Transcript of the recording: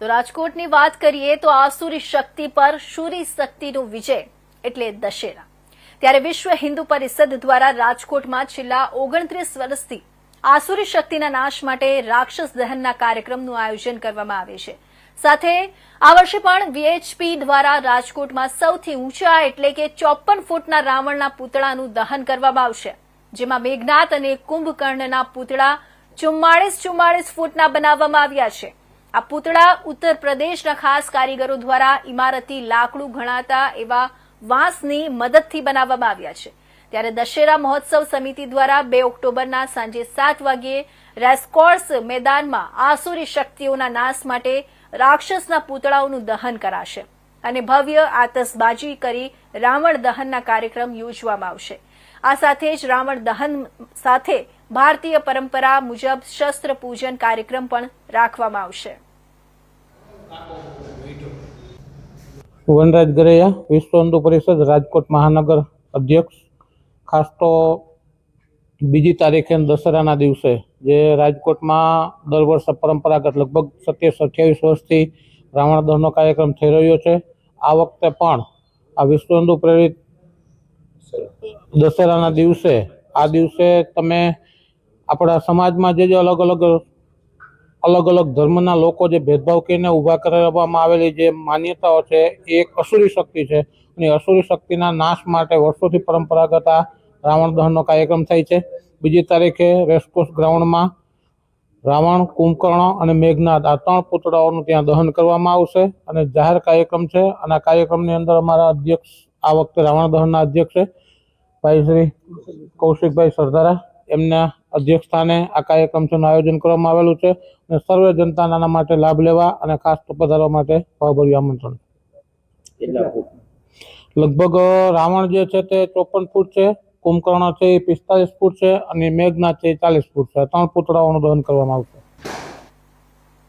તો રાજકોટની વાત કરીએ તો આસુરી શક્તિ પર શુરી શક્તિનો વિજય એટલે દશેરા. ત્યારે વિશ્વ હિન્દુ પરિષદ દ્વારા રાજકોટમાં છેલ્લા ઓગણત્રીસ વર્ષથી આસુરી શક્તિના નાશ માટે રાક્ષસ દહનના કાર્યક્રમનું આયોજન કરવામાં આવે છે. સાથે આ વર્ષે પણ વીએચપી દ્વારા રાજકોટમાં સૌથી ઊંચા એટલે કે ચોપન ફૂટના રાવણના પૂતળાનું દહન કરવામાં આવશે. જેમાં મેઘનાથ અને કુંભકર્ણના પૂતળા ચુમ્માળીસ ચુમ્માળીસ ફૂટના બનાવવામાં આવ્યા છે. આ પૂતળા ઉત્તર પ્રદેશના ખાસ કારીગરો દ્વારા ઇમારતી લાકડું ગણાતા એવા વાંસની મદદથી બનાવવામાં આવ્યા છે. ત્યારે દશેરા મહોત્સવ સમિતિ દ્વારા બે ઓક્ટોબરના સાંજે સાત વાગ્યે રેસ્કોર્સ મેદાનમાં આસુરી શક્તિઓના નાશ માટે રાક્ષસના પૂતળાઓનું દહન કરાશે અને ભવ્ય આતશબાજી કરી રાવણ દહનના કાર્યક્રમ યોજવામાં આવશે. આ સાથે જ રાવણ દહન સાથે ભારતીય પરંપરા મુજબ શસ્ત્ર પૂજન કાર્યક્રમ પણ રાખવામાં આવશે. વનરાજ ગરૈયા, વિશ્વ હિન્દુ પરિષદ, રાજકોટ મહાનગર અધ્યક્ષ. ખાસ તો બીજી તારીખે દશેરાના દિવસે, જે રાજકોટમાં દર વર્ષે પરંપરાગત લગભગ સત્યાવીસ અઠ્યાવીસ વર્ષથી રાવણ દહનનો કાર્યક્રમ થઈ રહ્યો છે. આ વખતે પણ આ વિશ્વ હિન્દુ પ્રેરિત દશેરાના દિવસે, આ દિવસે તમે આપણા સમાજમાં જે જે અલગ અલગ અલગ અલગ ધર્મના લોકો જે ભેદભાવ કરીને ઊભા કરવામાં આવેલી જે માન્યતાઓ છે, એ એક અસુરી શક્તિ છે. અને અસુરી શક્તિના નાશ માટે વર્ષોથી પરંપરાગત આ રાવણ દહનનો કાર્યક્રમ થાય છે. બીજી તારીખે રેસકોર્સ ગ્રાઉન્ડમાં રાવણ, કુંભકર્ણ અને મેઘનાથ આ ત્રણ પુતળાઓનું ત્યાં દહન કરવામાં આવશે. અને જાહેર કાર્યક્રમ છે. અને આ કાર્યક્રમની અંદર અમારા અધ્યક્ષ, આ વખતે રાવણ દહનના અધ્યક્ષ છે. ભાઈ શ્રી કૌશિકભાઈ સરદારા એમના અધ્યક્ષ સ્થાને આ કાર્યક્રમ છે આયોજન કરવામાં આવેલું છે અને સર્વે જનતાને આના માટે લાભ લેવા અને ખાસ તો પધારવા માટે ભાવભર્યું આમંત્રણ. લગભગ રાવણ જે છે તે ચોપન ફૂટ છે કુંભકર્ણ છે એ પિસ્તાલીસ ફૂટ છે અને મેઘના છે એ ચાલીસ ફૂટ છે. ત્રણ પુતળાઓનું દહન કરવામાં આવશે.